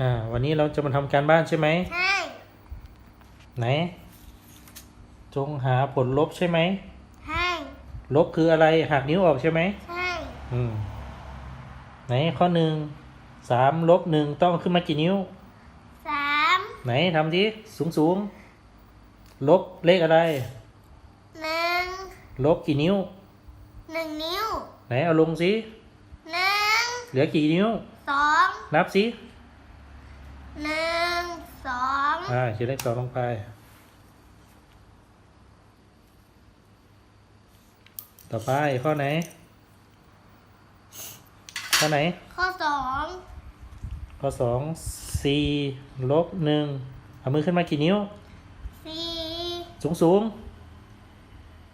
อ่า วันนี้เราจะมาทำการบ้านใช่ไหม ใช่ ไหน จงหาผลลบใช่ไหม ใช่ ลบคืออะไรหักนิ้วออกใช่ไหม ใช่ อืม ไหนข้อหนึ่ง สามลบหนึ่งต้องขึ้นมากี่นิ้ว สาม ไหนทำทีสูงสูง ลบเลขอะไร หนึ่ง ลบกี่นิ้ว หนึ่งนิ้ว ไหนเอาลงสิหนึ่ง เหลือกี่นิ้ว สอง นับสิ หนึ่งสองอ่าเขียนเลขสองลงไป ต่อไปข้อไหน ข้อไหน ข้อสองข้อสองสี่ลบหนึ่งเอามือขึ้นมากี่นิ้ว สี่สูงสูง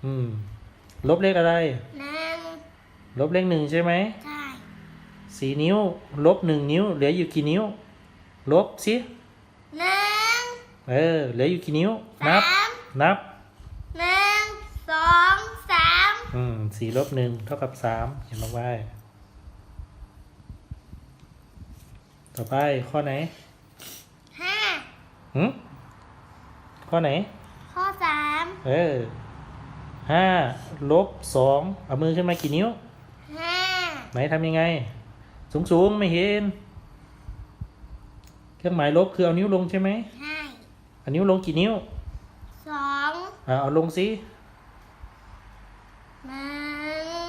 อืม ลบเลขอะไร หนึ่งลบเลขหนึ่งใช่ไหมใช่สี่นิ้ว ลบหนึ่งนิ้ว เหลืออยู่กี่นิ้ว ลบสิหนึ่งเออเหลืออยู่กี่นิ้ว นัสาบมนับ หนึ่งสองสามอืมสี่ลบหนึ่งเท่ากับสามเขียนลงไปต่อไปข้อไหนห้าหืมข้อไหน ข้อสามเออห้าลบสองเอามือขึ้นมากี่นิ้ว ห้าไหนทำยังไง สูงสูงไม่เห็น เครื่องหมายลบคือเอานิ้วลงใช่ไหมใช่เอานิ้วลงกี่นิ้วสองอ่าเอาลงสิหนึ่ง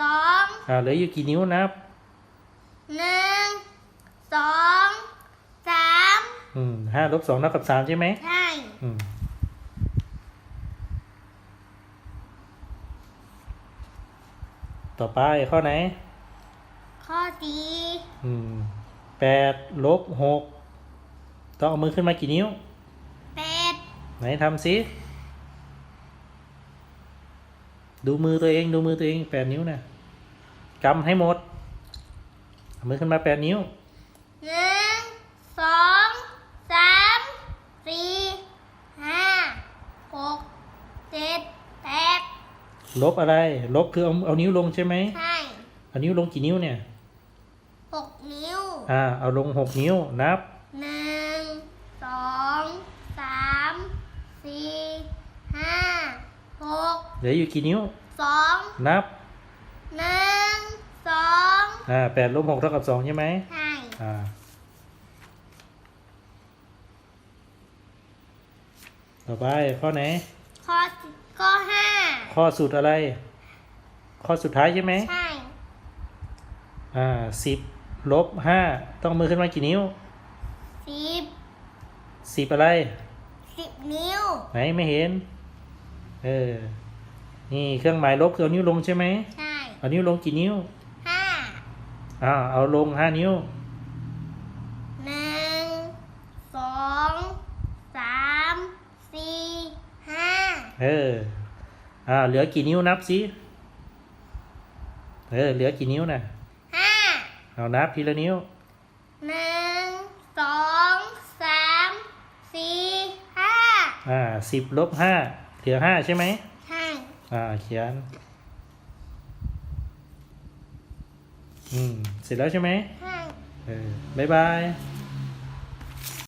สองอ่าเหลืออยู่กี่นิ้วนับหนึ่งสองสามอืมห้าลบสองเท่ากับสามใช่ไหมใช่อืมต่อไปข้อไหน ข้อสี่อืมแปดลบหกต้องเอามือขึ้นมากี่นิ้วแปดไหนทำสิดูมือตัวเองดูมือตัวเองแปดนิ้วนะกำให้หมดเอามือขึ้นมาแปดนิ้วหนึ่งสองสามสี่ห้าหกเจ็ดแปดลบอะไร ลบคือเอาเอานิ้วลงใช่ไหมใช่เอานิ้วลงกี่นิ้วเนี่ยหกนิ้ว อ่าเอาลงหกนิ้วนับหนึ่งสองสามสี่ห้าหกเหลืออยู่กี่นิ้วสองนับหนึ่งสองอ่าแปดลบหกเท่ากับสองใช่ไหมใช่อ่าต่อไปข้อไหน ข้อสิบข้อห้าข้อสุดอะไร ข้อสุดท้ายใช่ไหมใช่อ่าสิบ ลบห้าต้องเอามือขึ้นมากี่นิ้วสิบสิบอะไรสิบนิ้ว ไหนไม่เห็น เออ นี่เครื่องหมายลบคือเอานิ้วลงใช่ไหมใช่เอานิ้วลงกี่นิ้วห้าอ่าเอาลงห้านิ้วหนึ่งสองสามสี่ห้าเอออ่าเหลือกี่นิ้วนับสิเออเหลือกี่นิ้วน่ะห้า เอานับทีละนิ้วหนึ่งสองสามสี่ห้าอ่าสิบลบห้าเหลือห้าใช่ไหมใช่อ่าเขียน อืม เสร็จแล้วใช่ไหมใช่เออบ๊ายบาย